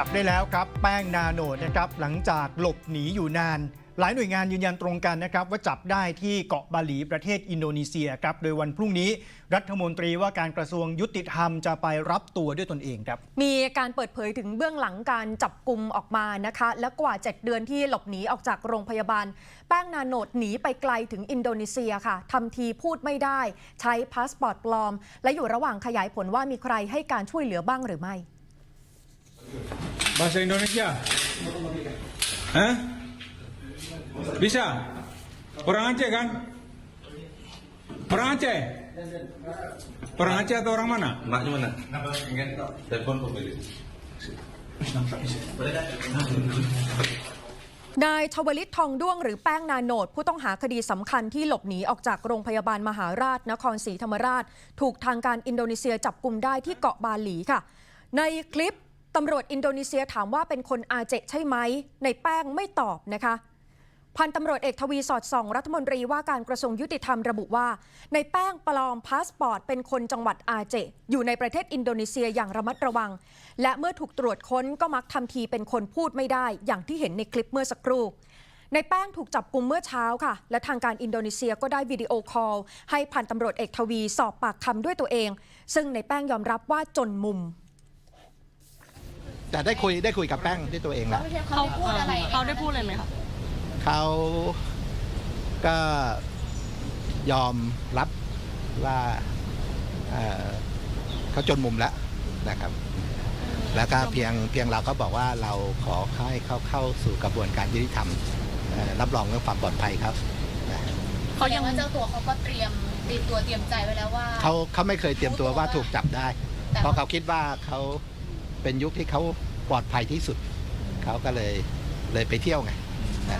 จับได้แล้วครับแป้งนาโนดนะครับหลังจากหลบหนีอยู่นาน หลายหน่วยงานยืนยันตรงกันนะครับ ว่าจับได้ที่เกาะบาหลีประเทศอินโดนีเซียครับโดยวันพรุ่งนี้ รัฐมนตรีว่าการกระทรวงยุติธรรมจะไปรับตัวด้วยตนเองครับมีการเปิดเผยถึงเบื้องหลังการจับกลุ่มออกมานะคะ และกว่า 7 เดือนที่หลบหนีออกจากโรงพยาบาล แป้งนาโนดหนีไปไกลถึงอินโดนีเซียค่ะทำทีพูดไม่ได้ ใช้พาสปอร์ตปลอม และอยู่ระหว่างขยายผลว่ามีใครให้การช่วยเหลือบ้างหรือไม่ Bahasa Indonesia? Hah? Bisa? Orang Aceh kan? Orang Aceh? Orang Aceh atau orang mana? Maknya mana? Telepon pemilik. นายชวลิตทองด้วงหรือแป้งนาโนด ผู้ต้องหาคดีสำคัญที่หลบหนีออกจากโรงพยาบาลมหาราชนครศรีธรรมราช ถูกทางการอินโดนีเซียจับกลุ่มได้ที่เกาะบาหลีค่ะ ในคลิป ตำรวจอินโดนีเซียถามว่าเป็นคนอาเจใช่ไหม ในแป้งไม่ตอบนะคะ พันตำรวจเอกทวีสอดส่อง รัฐมนตรีว่าการกระทรวงยุติธรรมระบุว่า ในแป้งปลอมพาสปอร์ตเป็นคนจังหวัดอาเจ อยู่ในประเทศอินโดนีเซียอย่างระมัดระวัง และเมื่อถูกตรวจค้นก็มักทำทีเป็นคนพูดไม่ได้ อย่างที่เห็นในคลิปเมื่อสักครู่ในแป้งถูกจับกลุ่มเมื่อเช้าค่ะ และทางการอินโดนีเซียก็ได้วิดีโอคอล ให้พันตำรวจเอกทวีสอบปากคำด้วยตัวเอง ซึ่งในแป้งยอมรับว่าจนมุม แต่ได้คุยได้คุยกับแป้งด้วยตัวเองแล้วเขาพูดอะไรเขาได้พูดเลยไหมคะเขาก็ยอมรับว่าเอ่อเขาจนมุมแล้วนะครับ แล้วก็เพียงเพียงเราก็บอกว่าเราขอให้เขาเข้าสู่กระบวนการยุติธรรมเอ่อรับรองเรื่องความปลอดภัยครับนะเขายังว่าเจ้าตัวเขาก็เตรียมเตรียมตัวเตรียมใจไว้แล้วว่า เขาเขาไม่เคยเตรียมตัวว่าถูกจับได้แต่เพราะเขาคิดว่าเขา เป็นยุคที่เขาปลอดภัยที่สุด เขาก็เลยเลยไปเที่ยวไงนะ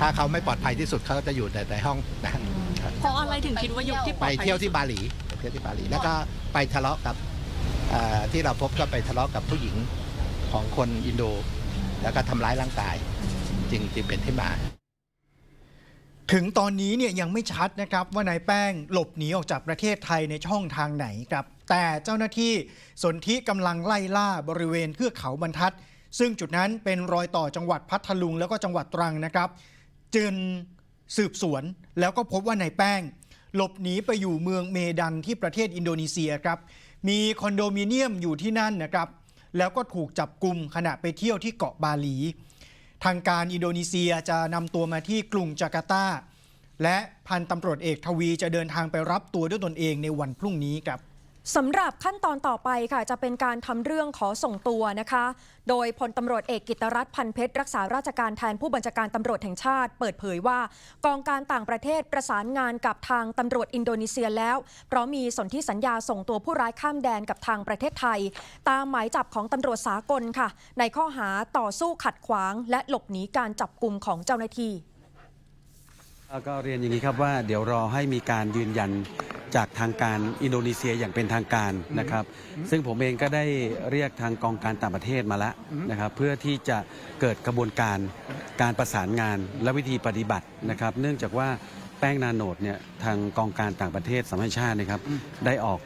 ถ้าเขาไม่ปลอดภัยที่สุดเขาจะอยู่แต่ในห้องนะครับเพราะอะไรถึงคิดว่ายุคที่ปลไปอดภัยเที่ยวที่บาหลีไปเที่ยวที่บาหลี แล้วก็ไปทะเลาะกับเอ่อที่เราพบก็ไปทะเลาะกับผู้หญิงของคนอินโด แล้วก็ทำร้ายร่างกาย จึงจึงเป็นที่มา ถึงตอนนี้เนี่ยยังไม่ชัดนะครับว่านายแป้งหลบหนีออกจากประเทศไทยในช่องทางไหนครับ แต่เจ้าหน้าที่สนธิกำลังไล่ล่าบริเวณเทือกเขาบรรทัด ซึ่งจุดนั้นเป็นรอยต่อจังหวัดพัทลุงแล้วก็จังหวัดตรังนะครับ จึงสืบสวนแล้วก็พบว่านายแป้ง หลบหนีไปอยู่เมืองเมดันที่ประเทศอินโดนีเซียครับ มีคอนโดมิเนียมอยู่ที่นั่นนะครับ แล้วก็ถูกจับกลุ่มขณะไปเที่ยวที่เกาะบาหลี ทางการอินโดนีเซียจะนำตัวมาที่กรุงจาการ์ตา และพันตำรวจเอกทวีจะเดินทางไปรับตัวด้วยตนเองในวันพรุ่งนี้ครับ สำหรับขั้นตอนต่อไปค่ะจะเป็นการทำเรื่องขอส่งตัวนะคะ โดยพลตำรวจเอกกิตรัฐพันเพชรรักษาราชการแทนผู้บัญชาการตำรวจแห่งชาติ เปิดเผยว่า กองการต่างประเทศประสานงานกับทางตำรวจอินโดนีเซียแล้ว เพราะมีสนธิสัญญาส่งตัวผู้ร้ายข้ามแดนกับทางประเทศไทย ตามหมายจับของตำรวจสากลค่ะ ในข้อหาต่อสู้ขัดขวาง และหลบหนีการจับกลุ่มของเจ้าหน้าที่ ก็เรียนอย่างนี้ครับว่าเดี๋ยวรอให้มีการยืนยันจากทางการอินโดนีเซียอย่างเป็นทางการนะครับ ซึ่งผมเองก็ได้เรียกทางกองการต่างประเทศมาแล้วนะครับ เพื่อที่จะเกิดกระบวนการการประสานงานและวิธีปฏิบัตินะครับ เนื่องจากว่าแป้งนาโนดเนี่ยทางกองการต่างประเทศสำนักงานชาตินะครับได้ออก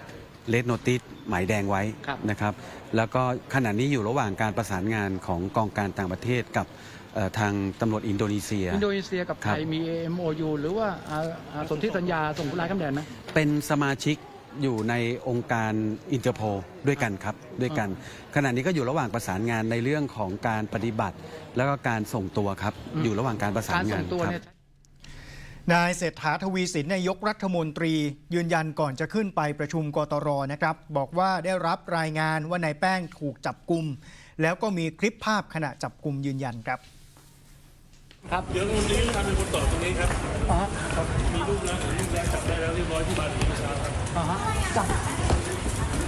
เลดโนติส หมายแดงไว้นะครับ แล้วก็ขณะนี้อยู่ระหว่างการประสานงานของกองการต่างประเทศกับเอ่อทางตำรวจอินโดนีเซีย อินโดนีเซียกับไทยมี MOU หรือว่าอ่าอ่าสนธิสัญญาส่งผู้ร้ายข้ามแดนไหมเป็นสมาชิกอยู่ในองค์การอินเตอร์โพด้วยกันครับด้วยกัน ขณะนี้ก็อยู่ระหว่างประสานงานในเรื่องของการปฏิบัติ แล้วก็การส่งตัวครับอยู่ระหว่างการประสานการงาส่นงตัวครับเนี่ยนายเศรษฐาทวีสินนายกรัฐมนตรี ยืนยันก่อนจะขึ้นไปประชุมกตรนะครับ บอกว่าได้รับรายงานว่านายแป้งถูกจับกลุ่มแล้วก็มีคลิปภาพขณะจับกลุ่มยืนยันครับ ครับเดี๋ยววันนี้ทำเป็นคนตอบตรงนี้ครับอ๋อครับมีรูปแล้วรูปแล้วจับได้แล้วเรียบร้อยที่บาหลีเมื่อเช้าครับอ๋อจับ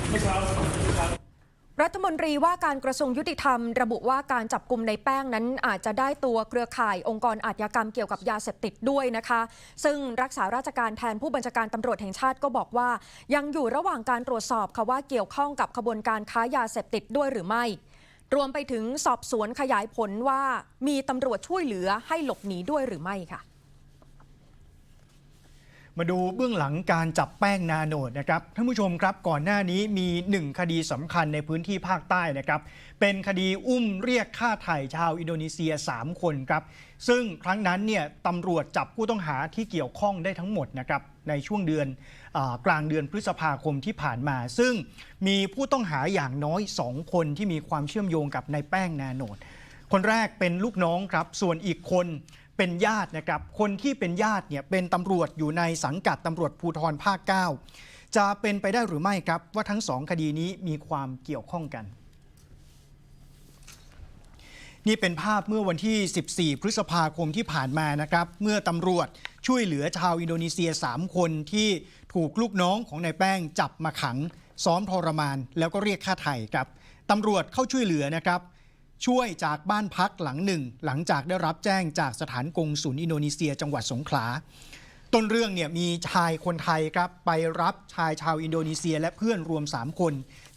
เมื่อเช้าครับเมื่อเช้า รัฐมนตรีว่าการกระทรวงยุติธรรม ระบุว่าการจับกลุ่มในแป้งนั้นอาจจะได้ตัวเครือข่ายองค์กรอาชญากรรมเกี่ยวกับยาเสพติดด้วยนะคะ ซึ่งรักษาราชการแทนผู้บัญชาการตำรวจแห่งชาติก็บอกว่า ยังอยู่ระหว่างการตรวจสอบค่ะว่าเกี่ยวข้องกับขบวนการค้ายาเสพติดด้วยหรือไม่ รวมไปถึงสอบสวนขยายผลว่ามีตำรวจช่วยเหลือให้หลบหนีด้วยหรือไม่ค่ะ มาดูเบื้องหลังการจับแป้งนาโนดนะครับท่านผู้ชมครับก่อนหน้านี้มีหนึ่งคดีสำคัญในพื้นที่ภาคใต้นะครับเป็นคดีอุ้มเรียกค่าไถ่ชาวอินโดนีเซีย 3 คนครับซึ่งครั้งนั้นเนี่ยตำรวจจับผู้ต้องหาที่เกี่ยวข้องได้ทั้งหมดนะครับในช่วงเดือนอกลางเดือนพฤษภาคมที่ผ่านมา ซึ่งมีผู้ต้องหาอย่างน้อย 2 คนที่มีความเชื่อมโยงกับนายแป้งนาโนดคนแรกเป็นลูกน้องครับส่วนอีกคน เป็นญาตินะครับคนที่เป็นญาติเนี่ยเป็นตำรวจอยู่ในสังกัดตำรวจภูธรภาค 9 จะเป็นไปได้หรือไม่ครับว่าทั้งสองคดีนี้มีความเกี่ยวข้องกัน นี่เป็นภาพเมื่อวันที่ 14 พฤษภาคมที่ผ่านมานะครับ เมื่อตำรวจช่วยเหลือชาวอินโดนีเซีย 3 คนที่ถูกลูกน้องของนายแป้งจับมาขัง ซ้อมทรมาน แล้วก็เรียกค่าไถ่ครับตำรวจเข้าช่วยเหลือนะครับ ช่วยจากบ้านพักหลังหนึ่ง หลังจากได้รับแจ้งจากสถานกงสุลอินโดนีเซีย จังหวัดสงขลาต้นเรื่องเนี่ยมีชายคนไทยครับไปรับชายชาวอินโดนีเซียและเพื่อนรวม 3 คน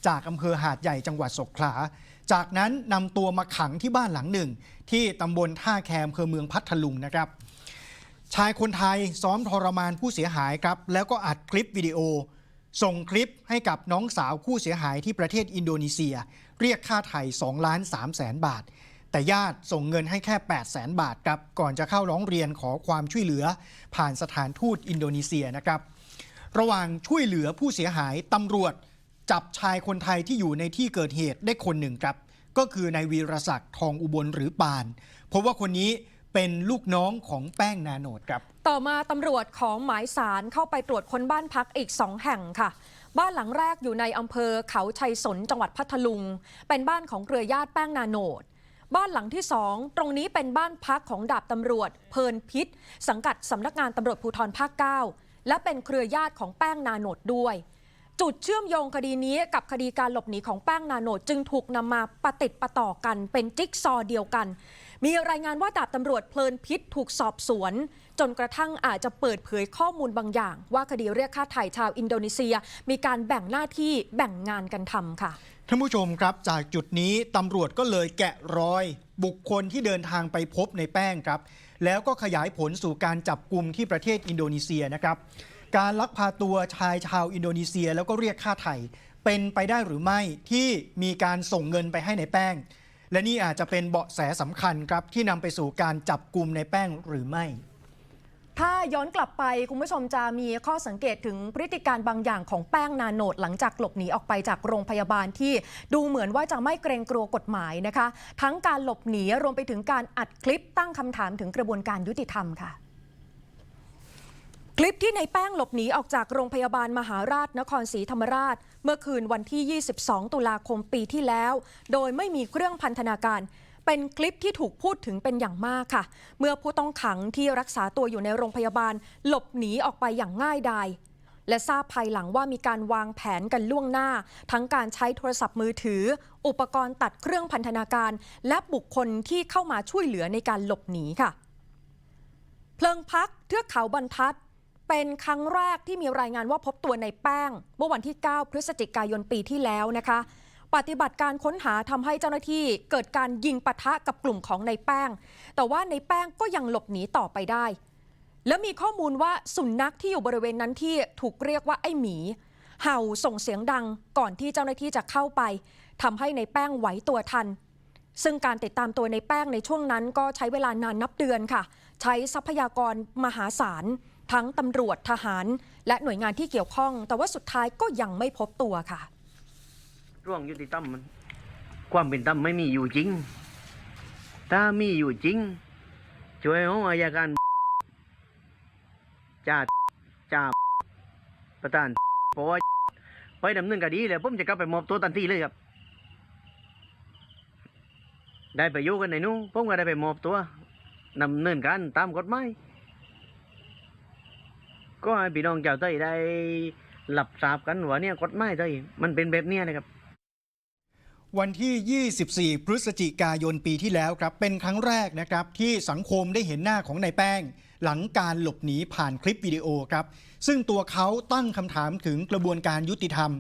จากอำเภอหาดใหญ่จังหวัดสงขลา จากนั้นนำตัวมาขังที่บ้านหลังหนึ่ง ที่ตำบลท่าแคมอำเภอเมืองพัทลุงนะครับ ชายคนไทยซ้อมทรมานผู้เสียหายครับแล้วก็อัดคลิปวิดีโอ ส่งคลิปให้กับน้องสาวผู้เสียหายที่ประเทศอินโดนีเซีย เรียกค่าไถ่2ล้าน3แสนบาท แต่ญาติส่งเงินให้แค่8แสนบาทครับก่อนจะเข้าร้องเรียนขอความช่วยเหลือ ผ่านสถานทูตอินโดนีเซียนะครับ ระหว่างช่วยเหลือผู้เสียหายตำรวจ จับชายคนไทยที่อยู่ในที่เกิดเหตุได้คนหนึ่งครับ ก็คือนายวีรศักดิ์ทองอุบลหรือปานพราะว่าคนนี้ เป็นลูกน้องของแป้งนาโนดครับ ต่อมาตำรวจของหมายสารเข้าไปตรวจค้นบ้านพักอีกสองแห่งค่ะ บ้านหลังแรกอยู่ในอำเภอเขาชัยสนจังหวัดพัทลุง เป็นบ้านของเครือญาติแป้งนาโนดบ้านหลังที่สองตรงนี้เป็นบ้านพักของดาบตำรวจ เพลินพิษ สังกัดสำนักงานตำรวจภูธรภาค 9 และเป็นเครือญาติของแป้งนาโนดด้วย จุดเชื่อมโยงคดีนี้กับคดีการหลบหนีของแป้งนาโนดจึงถูกนำมาปะติดปะต่อกันเป็นจิ๊กซอเดียวกัน มีรายงานว่าดาบตำรวจเพลินพิษถูกสอบสวน จนกระทั่งอาจจะเปิดเผยข้อมูลบางอย่าง ว่าคดีเรียกค่าไถ่ชาวอินโดนีเซีย มีการแบ่งหน้าที่แบ่งงานกันทำค่ะท่านผู้ชมครับจากจุดนี้ตำรวจก็เลยแกะรอย บุคคลที่เดินทางไปพบในแป้งครับ แล้วก็ขยายผลสู่การจับกลุ่มที่ประเทศอินโดนีเซียนะครับ การลักพาตัวชายชาวอินโดนีเซียแล้วก็เรียกค่าไถ่เป็นไปได้หรือไม่ที่มีการส่งเงินไปให้ในแป้ง และนี่อาจจะเป็นเบาะแสสำคัญครับที่นำไปสู่การจับกลุ่มในแป้งหรือไม่ ถ้าย้อนกลับไปคุณผู้ชมจะมีข้อสังเกตถึงพฤติการบางอย่างของแป้งนาโนดหลังจากหลบหนีออกไปจากโรงพยาบาลที่ดูเหมือนว่าจะไม่เกรงกลัวกฎหมายนะคะ ทั้งการหลบหนีรวมไปถึงการอัดคลิปตั้งคำถามถึงกระบวนการยุติธรรมค่ะ คลิปที่ในแป้งหลบหนีออกจากโรงพยาบาลมหาราชนครศรีธรรมราช เมื่อคืนวันที่ 22 ตุลาคมปีที่แล้ว โดยไม่มีเครื่องพันธนาการ เป็นคลิปที่ถูกพูดถึงเป็นอย่างมากค่ะ เมื่อผู้ต้องขังที่รักษาตัวอยู่ในโรงพยาบาล หลบหนีออกไปอย่างง่ายดายและทราบภายหลังว่ามีการวางแผนกันล่วงหน้า ทั้งการใช้โทรศัพท์มือถือ อุปกรณ์ตัดเครื่องพันธนาการ และบุคคลที่เข้ามาช่วยเหลือในการหลบหนีค่ะ เพลิงพักเทือกเขาบรรทัด เป็นครั้งแรกที่มีรายงานว่าพบตัวในแป้ง เมื่อวันที่ 9 พฤศจิกายนปีที่แล้วนะคะ ปฏิบัติการค้นหาทำให้เจ้าหน้าที่เกิดการยิงปะทะกับกลุ่มของในแป้ง แต่ว่าในแป้งก็ยังหลบหนีต่อไปได้ แล้วมีข้อมูลว่าสุนัขที่อยู่บริเวณนั้นที่ถูกเรียกว่าไอ้หมี เห่าส่งเสียงดังก่อนที่เจ้าหน้าที่จะเข้าไปทำให้ในแป้งไหวตัวทันซึ่งการติดตามตัวในแป้งในช่วงนั้นก็ใช้เวลานานนับเดือนค่ะ ใช้ทรัพยากรมหาศาล ทั้งตำรวจทหาร และหน่วยงานที่เกี่ยวข้อง แต่ว่าสุดท้ายก็ยังไม่พบตัวค่ะ ร่วงยุติธรรมมันความเป็นธรรมไม่มีอยู่จริง ถ้ามีอยู่จริง ช่วยห้องอายการจ่าจ่าประธานเพราะว่าไปดำเนินคดีแล้วผมจะกลับไปมอบตัวทันทีเลยครับ ได้ไปอยู่กันในนู้นผมก็ได้ไปมอบตัวดำเนินการตามกฎหมาย ก็ให้พี่น้องชาวไทยได้หลับทราบกันว่าเนี่ยกฎหมายไทยมันเป็นแบบเนี้ยนะครับ วันที่ 24 พฤศจิกายนปีที่แล้วครับ เป็นครั้งแรกนะครับที่สังคมได้เห็นหน้าของนายแป้ง หลังการหลบหนีผ่านคลิปวิดีโอครับ ซึ่งตัวเขาตั้งคำถามถึงกระบวนการยุติธรรม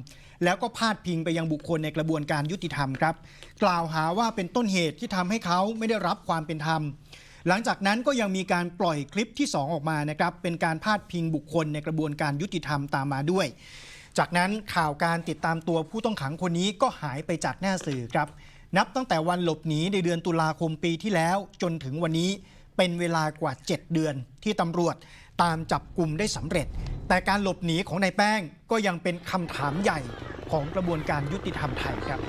แล้วก็พาดพิงไปยังบุคคลในกระบวนการยุติธรรมครับ กล่าวหาว่าเป็นต้นเหตุที่ทำให้เขาไม่ได้รับความเป็นธรรม หลังจากนั้นก็ยังมีการปล่อยคลิปที่ 2 ออกมานะครับเป็นการพาดพิงบุคคลในกระบวนการยุติธรรมตามมาด้วย จากนั้นข่าวการติดตามตัวผู้ต้องขังคนนี้ก็หายไปจากหน้าสื่อครับ นับตั้งแต่วันหลบหนีในเดือนตุลาคมปีที่แล้ว จนถึงวันนี้เป็นเวลากว่า 7 เดือนที่ตำรวจตามจับกลุ่มได้สำเร็จ แต่การหลบหนีของนายแป้งก็ยังเป็นคำถามใหญ่ของกระบวนการยุติธรรมไทยครับ